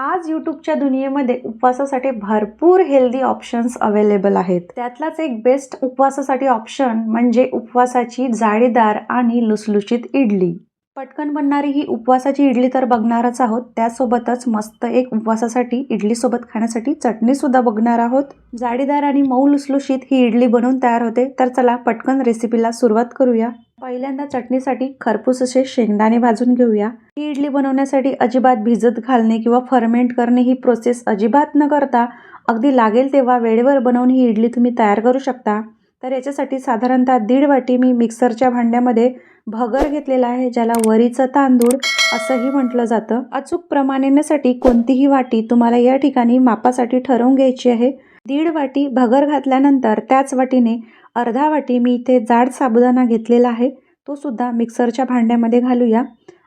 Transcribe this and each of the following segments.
आज यूट्यूबच्या दुनियेमध्ये उपवासासाठी भरपूर हेल्दी ऑप्शन्स अवेलेबल आहेत. त्यातलाच एक बेस्ट उपवासासाठी ऑप्शन म्हणजे उपवासाची जाळीदार आणि लुसलुशीत इडली. पटकन बनणारी ही उपवासाची इडली तर बघणारच आहोत. त्यासोबतच मस्त एक उपवासासाठी इडलीसोबत खाण्यासाठी चटणीसुद्धा बघणार आहोत. जाळीदार आणि मऊ लुसलुशीत ही इडली बनवून तयार होते. तर चला पटकन रेसिपीला सुरुवात करूया. पहिल्यांदा चटणीसाठी खरपूस असे शेंगदाणे भाजून घेऊया. ही इडली बनवण्यासाठी अजिबात भिजत घालणे किंवा फर्मेंट करणे ही प्रोसेस अजिबात न करता अगदी लागेल तेव्हा वेळेवर बनवून ही इडली तुम्ही तयार करू शकता. तर याच्यासाठी साधारणतः दीड वाटी मी मिक्सरच्या भांड्यामध्ये भगर घेतलेला आहे ज्याला वरीचं तांदूळ असंही म्हटलं जातं. अचूक प्रमाणासाठी कोणतीही वाटी तुम्हाला या ठिकाणी मापासाठी ठरवून घ्यायची आहे. दीड वाटी भगर घातल्यानंतर त्याच वाटीने अर्धा वाटी मी इथे जाड साबुदाणा घेतलेला आहे. तो सुद्धा मिक्सरच्या भांड्यामध्ये घालूया.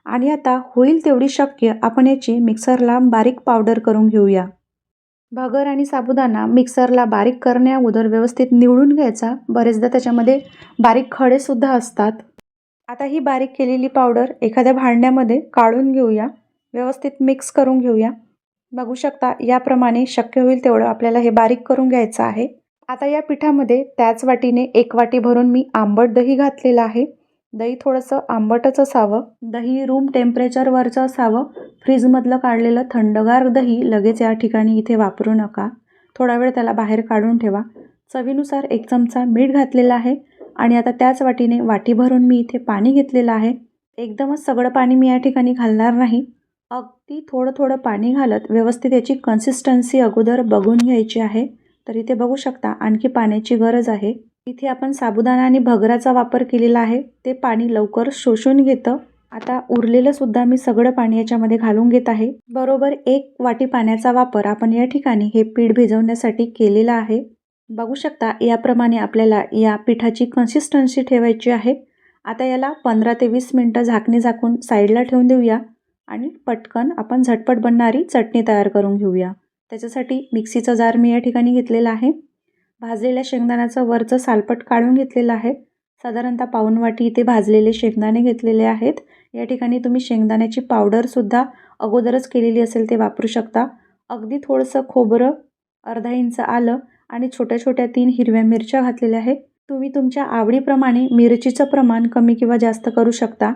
आणि आता होईल तेवढी शक्य आपण याची मिक्सरला बारीक पावडर करून घेऊया. भगर आणि साबुदाणा मिक्सरला बारीक करण्याअगोदर व्यवस्थित निवडून घ्यायचा. बरेचदा त्याच्यामध्ये बारीक खडेसुद्धा असतात. आता ही बारीक केलेली पावडर एखाद्या भांड्यामध्ये काढून घेऊया. व्यवस्थित मिक्स करून घेऊया. बघू शकता याप्रमाणे शक्य होईल तेवढं आपल्याला हे बारीक करून घ्यायचं आहे. आता या पिठामध्ये त्याच वाटीने एक वाटी भरून मी आंबट दही घातलेलं आहे. दही थोडंसं आंबटच असावं. दही रूम टेम्परेचरवरचं असावं. फ्रीजमधलं काढलेलं थंडगार दही लगेच या ठिकाणी इथे वापरू नका. थोडा वेळ त्याला बाहेर काढून ठेवा. चवीनुसार एक चमचा मीठ घातलेला आहे आणि आता त्याच वाटीने वाटी भरून मी इथे पाणी घेतलेलं आहे. एकदमच सगळं पाणी मी या ठिकाणी घालणार नाही. अगदी थोडं थोडं पाणी घालत व्यवस्थित याची कन्सिस्टन्सी अगोदर बघून घ्यायची आहे. तर इथे बघू शकता आणखी पाण्याची गरज आहे. इथे आपण साबुदाणा आणि भगराचा वापर केलेला आहे. ते पाणी लवकर शोषून घेतं. आता उरलेलं सुद्धा मी सगळं पाणी याच्यामध्ये घालून घेत आहे. बरोबर एक वाटी पाण्याचा वापर आपण या ठिकाणी हे पीठ भिजवण्यासाठी केलेला आहे. बघू शकता याप्रमाणे आपल्याला या पिठाची कन्सिस्टन्सी ठेवायची आहे. आता याला पंधरा ते वीस मिनटं झाकणी झाकून साईडला ठेवून देऊया आणि पटकन आपण झटपट बनणारी चटणी तयार करून घेऊया. त्याच्यासाठी मिक्सीचा जार मी या ठिकाणी घेतलेला आहे. भाजलेल्या शेंगदाण्याचं वरचं सालपट काढून घेतलेलं आहे. साधारणतः पाऊनवाटी इथे भाजलेले शेंगदाणे घेतलेले आहेत. या ठिकाणी तुम्ही शेंगदाण्याची पावडरसुद्धा अगोदरच केलेली असेल ते वापरू शकता. अगदी थोडंसं खोबरं अर्धा इंच आलं आणि छोट्या छोट्या तीन हिरव्या मिरच्या घातलेल्या आहेत. तुम्ही तुमच्या आवडीप्रमाणे मिरचीचं प्रमाण कमी किंवा जास्त करू शकता.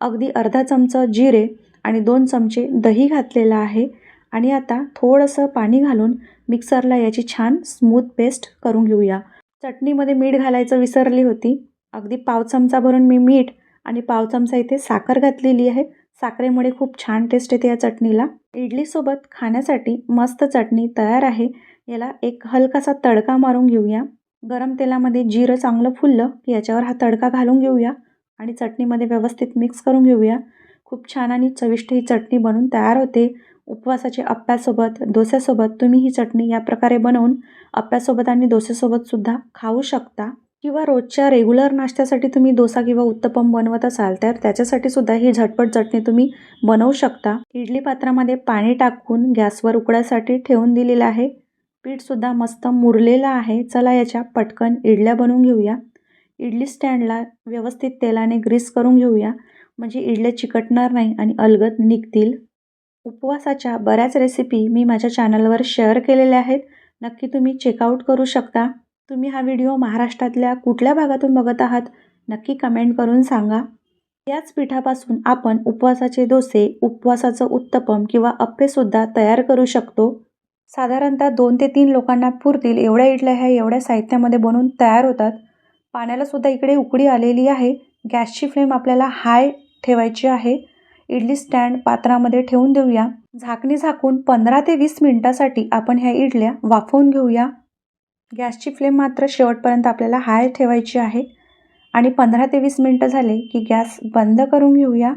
अगदी अर्धा चमचा जिरे आणि दोन चमचे दही घातलेलं आहे. आणि आता थोडंसं पाणी घालून मिक्सरला याची छान स्मूथ पेस्ट करून घेऊया. चटणीमध्ये मीठ घालायचं विसरली होती. अगदी पाव चमचा भरून मी मीठ आणि पाव चमचा इथे साखर घातलेली आहे. साखरेमुळे खूप छान टेस्ट येते या चटणीला. इडलीसोबत खाण्यासाठी मस्त चटणी तयार आहे. याला एक हलकासा तडका मारून घेऊया. गरम तेलामध्ये जिरं चांगलं फुललं की याच्यावर हा तडका घालून घेऊया आणि चटणीमध्ये व्यवस्थित मिक्स करून घेऊया. खूप छान आणि चविष्ट ही चटणी बनवून तयार होते. उपवासाच्या अप्प्यासोबत डोस्यासोबत तुम्ही ही चटणी या प्रकारे बनवून अप्प्यासोबत आणि डोस्यासोबतसुद्धा खाऊ शकता. किंवा रोजच्या रेग्युलर नाश्त्यासाठी तुम्ही डोसा किंवा उत्तपम बनवत असाल तर त्याच्यासाठी सुद्धा ही झटपट चटणी तुम्ही बनवू शकता. इडली पात्रामध्ये पाणी टाकून गॅसवर उकडायसाठी ठेवून दिलेलं आहे. पीठसुद्धा मस्त मुरलेलं आहे. चला याच्या पटकन इडल्या बनवून घेऊया. इडली स्टँडला व्यवस्थित तेलाने ग्रीस करून घेऊया. म्हणजे इडल्या चिकटणार नाही आणि अलगद निघतील. उपवासाच्या बऱ्याच रेसिपी मी माझ्या चॅनलवर शेअर केलेल्या आहेत. नक्की तुम्ही चेकआउट करू शकता. तुम्ही हा व्हिडिओ महाराष्ट्रातल्या कुठल्या भागातून बघत आहात नक्की कमेंट करून सांगा. याच पिठापासून आपण उपवासाचे डोसे उपवासाचं उत्तपम किंवा अप्पेसुद्धा तयार करू शकतो. साधारणतः दोन ते तीन लोकांना पुरतील एवढ्या इडल्या ह्या एवढ्या साहित्यामध्ये बनवून तयार होतात. पाण्यालासुद्धा इकडे उकडी आलेली आहे. गॅसची फ्लेम आपल्याला हाय ठेवायची आहे. इडली स्टँड पात्रामध्ये ठेवून देऊया. झाकणी झाकून पंधरा ते वीस मिनटासाठी आपण ह्या इडल्या वाफवून घेऊया. गॅसची फ्लेम मात्र शेवटपर्यंत आपल्याला हाय ठेवायची आहे. आणि पंधरा ते वीस मिनटं झाले की गॅस बंद करून घेऊया.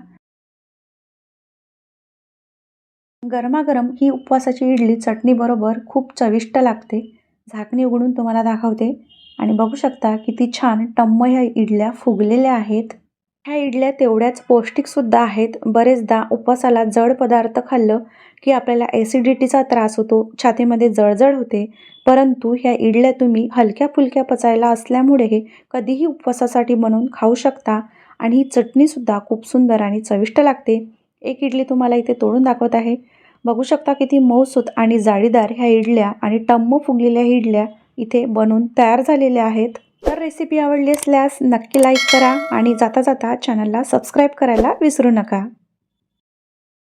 गरमागरम ही उपवासाची इडली चटणीबरोबर खूप चविष्ट लागते. झाकणी उघडून तुम्हाला दाखवते. आणि बघू शकता किती छान टम्म ह्या इडल्या फुगलेल्या आहेत. ह्या इडल्या तेवढ्याच पौष्टिकसुद्धा आहेत. बरेचदा उपवासाला जड पदार्थ खाल्लं की आपल्याला ॲसिडिटीचा त्रास होतो छातीमध्ये जळजळ होते. परंतु ह्या इडल्या तुम्ही हलक्या फुलक्या पचायला असल्यामुळे हे कधीही उपवासासाठी बनवून खाऊ शकता आणि ही चटणीसुद्धा खूप सुंदर आणि चविष्ट लागते. एक इडली तुम्हाला इथे तोडून दाखवत आहे. बघू शकता किती मऊसूत आणि जाळीदार ह्या इडल्या आणि टम्म फुगलेल्या इडल्या इथे बनून तयार झालेल्या आहेत. रेसिपी आवडली असल्यास नक्की लाईक करा आणि जाता जाता चॅनलला सबस्क्राईब करायला विसरू नका.